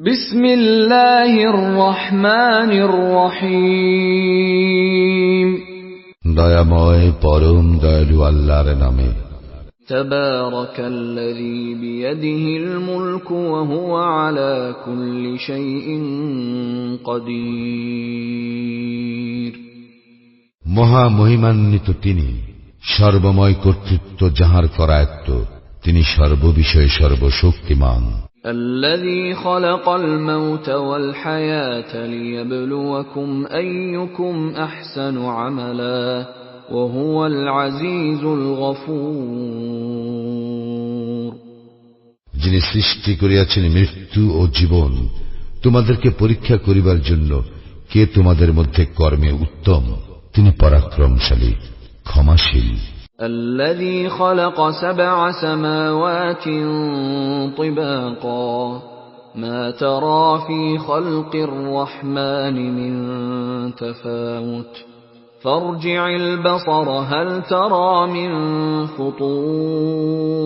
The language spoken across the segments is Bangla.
بسم الله الرحمن الرحيم দয়াময় পরম দয়ালু আল্লাহর নামে تبارك الذي بيده الملك وهو على كل شيء قدير মহা মহিমান্বিত তিনি সর্বময় কর্তৃত্ব যাহার করায়ত্ত তিনি সর্ববিষয়ে সর্বশক্তিমান الذي خلق الموت والحياة ليبلوكم أيكم أحسن عملا وهو العزيز الغفور যিনি সৃষ্টি করিয়াছেন মৃত্যু ও জীবন তোমাদেরকে পরীক্ষা করিবার জন্য কে তোমাদের মধ্যে কর্মে উত্তম তিনি পরাক্রমশালী ক্ষমাশীল الذي خلق سبع سماوات طباقا ما ترى في خلق الرحمن من تفاوت فارجع البصر هل ترى من فطور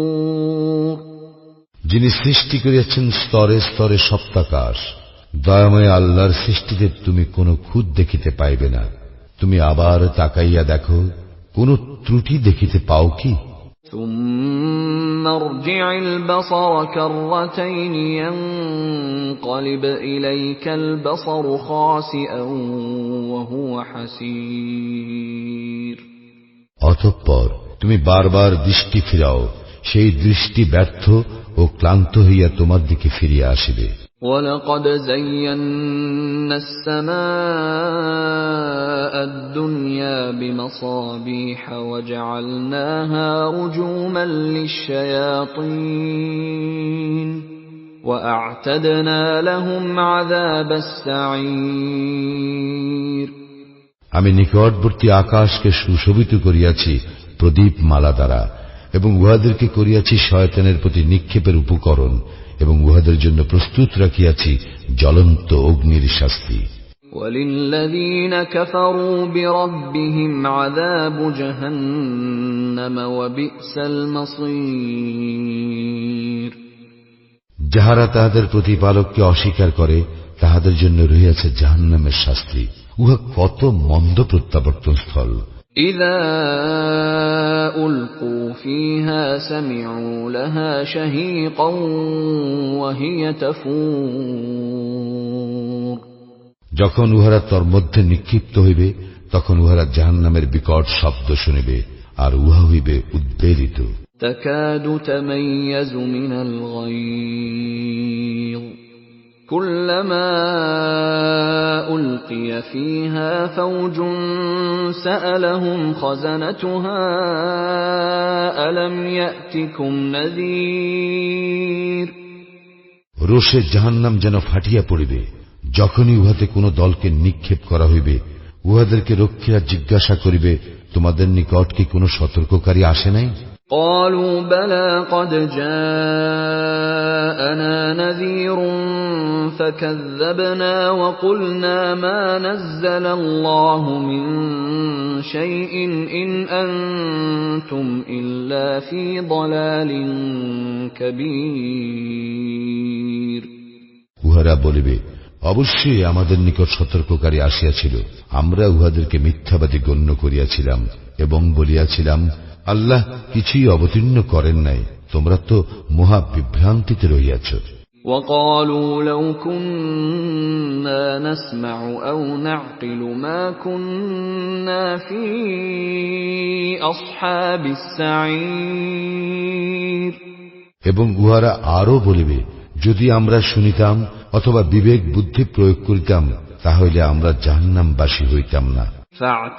যিনি সৃষ্টি করিয়াছেন স্তরে স্তরে সপ্তাকাশ দয়াময় আল্লাহর সৃষ্টিতে তুমি কোনো খুদ দেখিতে পাইবে না তুমি আবার তাকাইয়া দেখো কোন ত্রুটি দেখিতে পাও কি ثم ارجع البصر كرتين ينقلب إليك البصر خاسئا وهو حسير অতঃপর তুমি বারবার দৃষ্টি ফিরাও সেই দৃষ্টি ব্যর্থ ও ক্লান্ত হইয়া তোমার দিকে ফিরিয়া আসিবে ولقد زينا السماء الدنيا بمصابيح وجعلناها رجوما للشياطين وأعتدنا لهم عذاب السعير আমি নিকটবর্তী আকাশকে সুশোভিত করিয়াছি প্রদীপ মালা দ্বারা এবং উহাদেরকে করিয়াছি শয়তানের প্রতি নিক্ষেপের উপকরণ এবং উহাদের জন্য প্রস্তুত রাখিয়াছি জ্বলন্ত অগ্নির শাস্তি وللذين كفروا بربهم عذاب جهنم وبئس المصير যাহারা তাহাদের প্রতিপালককে অস্বীকার করে তাহাদের জন্য রহিয়াছে জাহান্নামের শাস্তি উহা কত মন্দ প্রত্যাবর্তন স্থল إذا ألقوا فيها سمعوا لها شهيقا وهي تفور যখন উহারা তর মধ্যে নিক্ষিপ্ত হইবে তখন উহারা জাহান্নামের বিকট শব্দ শুনিবে আর উহা হইবে উদ্বেলিত تكاد تميز من الغيظ كلما ألقي فيها فوج سألهم خزنتها ألم يأتكم نذير রোষে জাহান্নাম যেন ফাটিয়া পড়িবে যখনই উহাতে কোন দলকে নিক্ষেপ করা হইবে উহাদেরকে রক্ষীরা জিজ্ঞাসা করিবে তোমাদের নিকট কি কোন সতর্ককারী আসে নাই قالوا بلى قد جاءنا نذير فكذبنا وقلنا ما نزل الله من شيء إن أنتم إلا في ضلال كبير উহারা বলিবে অবশ্যই আমাদের নিকট সতর্ককারী আসিয়াছিল আমরা উহাদেরকে মিথ্যাবাদী গণ্য করিয়াছিলাম এবং বলিয়াছিলাম আল্লাহ কিছুই অবতীর্ণ করেন নাই তোমরা তো মহা বিভ্রান্তিতে রহিয়াছ وقالوا لو كنا نسمع أو نعقل ما كنا في أصحاب السعير এবং উহারা আরো বলিবে যদি আমরা শুনিতাম অথবা বিবেক বুদ্ধি প্রয়োগ করিতাম তাহলে আমরা জাহান্নামবাসী হইতাম না فاعت